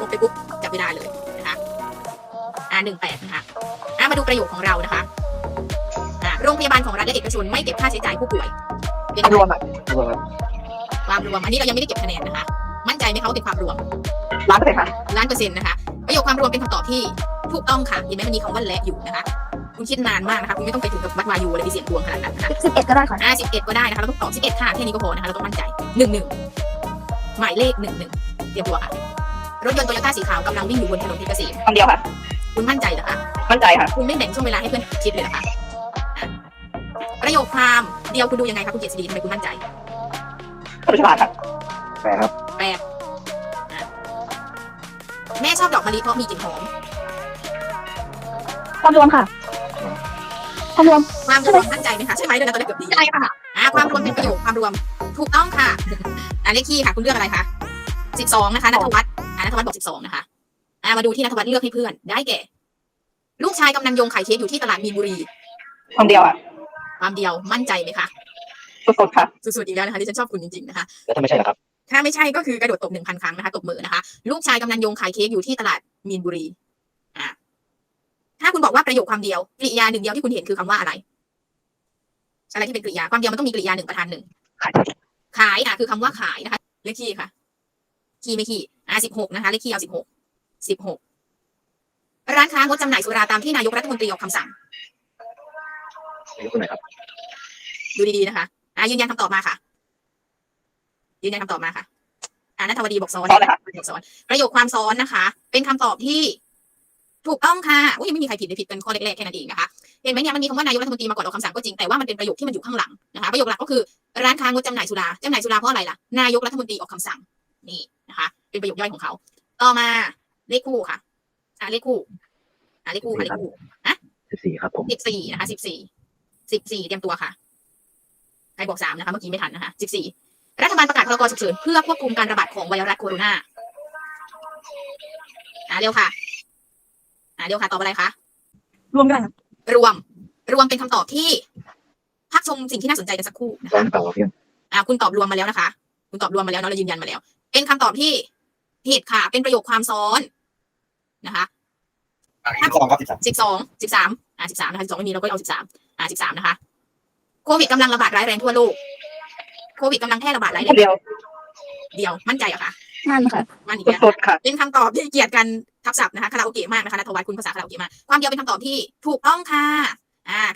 กดไปปุ๊บจับเวลาเลยนะคะอ่าหนึ่งแปดนะคะอ่ามาดูประโยคของเรานะคะอ่าโรงพยาบาลของรัฐและเอกชนไม่เก็บค่าใช้จ่ายผู้ป่วยเป็นรวมอะความรวม อันนี้เรายังไม่ได้เก็บคะแนนนะคะ มั่นใจไหมคะว่าเป็นความรวมล้านเปอร์เซ็นต์ค่ะล้านเปอร์เซ็นต์นะคะประโยคความรวมเป็นคำตอบที่ถูกต้องค่ะเห็นไหมมันมีคำว่าและอยู่นะคะคุณคิดนานมากนะคะคุณไม่ต้องไปถึงกับวัดวายูเลยที่เสียงดวงขนาดนั้นนะคะสิบเอ็ดก็ได้ค่ะอ่าสิบเอ็ดก็ได้นะคะเราต้องตอบสิบเอ็ดค่ะแค่นี้ก็พอนะคะเราต้องมั่นใจหนึ่งหนึ่งหมายเลขหนึ่งหนึ่งเตรียมตัวค่ะ รถยนต์โตโยต้าสีขาวกำลังวิ่งอยู่บนถนนเพชรเกษมคำเดียวค่ะ คุณมั่นใจเหรอคะ มั่นใจค่ะ คุณไม่แบ่งช่วงเวลาให้เพื่อนคิดเลยเหรอคะอะประโยคความเดียวคุณดูยังไงคะคุณเจษฎีทำไมคุณมั่นใจคนฉลาดค่ะแปลครับแปดอะแม่ชอบดอกมะลิเพราะมีกลิ่นหอม ความรวมค่ะ ความรวมความรวมมั่นใจไหมคะใช่ไหมด้วยนะตอนแรกเกือบดีใช่ค่ะ อ่าความรวมเป็นประโยคความรวม ถูกต้องค่ะอ่าเลขที่ค่ะ คุณเลือกอะไรคะสิบสองนะคะนัทวัฒน์ อ่านัทวัฒน์บอกสิบสองนะคะอ่ามาดูที่นัทวัฒน์เลือกให้เพื่อน ได้แก่ ลูกชายกำนันยงขายเค้กอยู่ที่ตลาดมีนบุรีคำเดียวอะความเดียวมั่นใจไหมคะสุดๆค่ะสุดๆอีกแล้วนะคะที่ฉันชอบคุณจริงๆนะคะแล้วถ้าไม่ใช่ล่ะครับ ถ้าไม่ใช่ก็คือกระโดดตบหนึ่งพันครั้งนะคะตบมือนะคะ ลูกชายกำนันยงขายเค้กอยู่ที่ตลาดมีนบุรีอ่าถ้าคุณบอกว่าประโยคความเดียวกริยาหนึ่งเดียวที่คุณเห็นคือคำว่าอะไร อะไรที่เป็นกริยาความเดียวมันต้องมีกริยาหนึ่งประธานหนึ่งขายขายอะคือคำว่าขายนะคะเลขคี่ค่ะคี่ไม่คี่ อะสิบหกนะคะเลขคี่เอาสิบหกสิบหกร้านค้างดจำหน่ายสุราตามที่นายกรัฐมนตรีออกคำสั่งยกตัวไหนครับ ดูดีๆนะคะ อะยืนยันคำตอบมาค่ะ ยืนยันคำตอบมาค่ะอ่านัทวดีบอกซ้อนซ้อนเลยค่ะบอกซ้อน ประโยคความซ้อนนะคะ เป็นคำตอบที่ถูกต้องค่ะอุ้ยยังไม่มีใครผิดเลยผิดกันข้อแรกๆแค่นั้นเองนะคะ เห็นไหมเนี่ยมันมีคำว่านายกรัฐมนตรีมาก่อนออกคำสั่งก็จริงแต่ว่ามันเป็นประโยคที่มันอยู่ข้างหลังนะคะประโยคหลักก็คือร้านค้างดจำหน่ายสุราจำหน่ายสุราเพราะอะไรล่ะนายกรัฐมนตรีออกคำสั่ง นี่นะคะ เป็นประโยคย่อยของเขาต่อมาเลขคู่ค่ะ อ่าเลขคู่ อ่าเลขคู่ค่ะเลขคู่สิบสี่ครับผมสิบสี่นะคะสิบสี่สิบสี่เตรียมตัวค่ะใครบอกสามนะคะเมื่อกี้ไม่ทันนะคะสิบสี่รัฐบาลประกาศพรกฉุกเฉินเพื่อควบคุมการระบาดของไวรัสโคโรนาอ่าเร็วค่ะ อ่าเร็วค่ะตอบอะไรคะรวมกันค่ะรวม รวมเป็นคำตอบที่พักชมสิ่งที่น่าสนใจกันสักครู่นะร้อคะนเปล่าเพียงอ่าคุณตอบรวมมาแล้วนะคะ คุณตอบรวมมาแล้วเนาะเรายืนยันมาแล้ว เป็นคำตอบที่ผิดค่ะ เป็นประโยคความซ้อนนะคะสิบสองครับสิบสามสิบสองสิบสามอ่าสิบสามนะคะสิบสองไม่มีเราก็เอาสิบสามอ่าสิบสามนะคะโควิดกำลังระบาดร้ายแรงทั่วโลกโควิดกำลังแพร่ระบาดร้ายแรงคำเดียว เดียวมั่นใจเหรอคะนั่นค่ะมั่นอีกแล้วสุดๆค่ะเป็นคำตอบที่เกลียดกันทับศัพท์นะคะคาราโอเกะมากนะคะนัทวัฒน์คุณภาษาคาราโอเกะมากความเดียวเป็นคำตอบที่ถูกต้องค่ะอ่า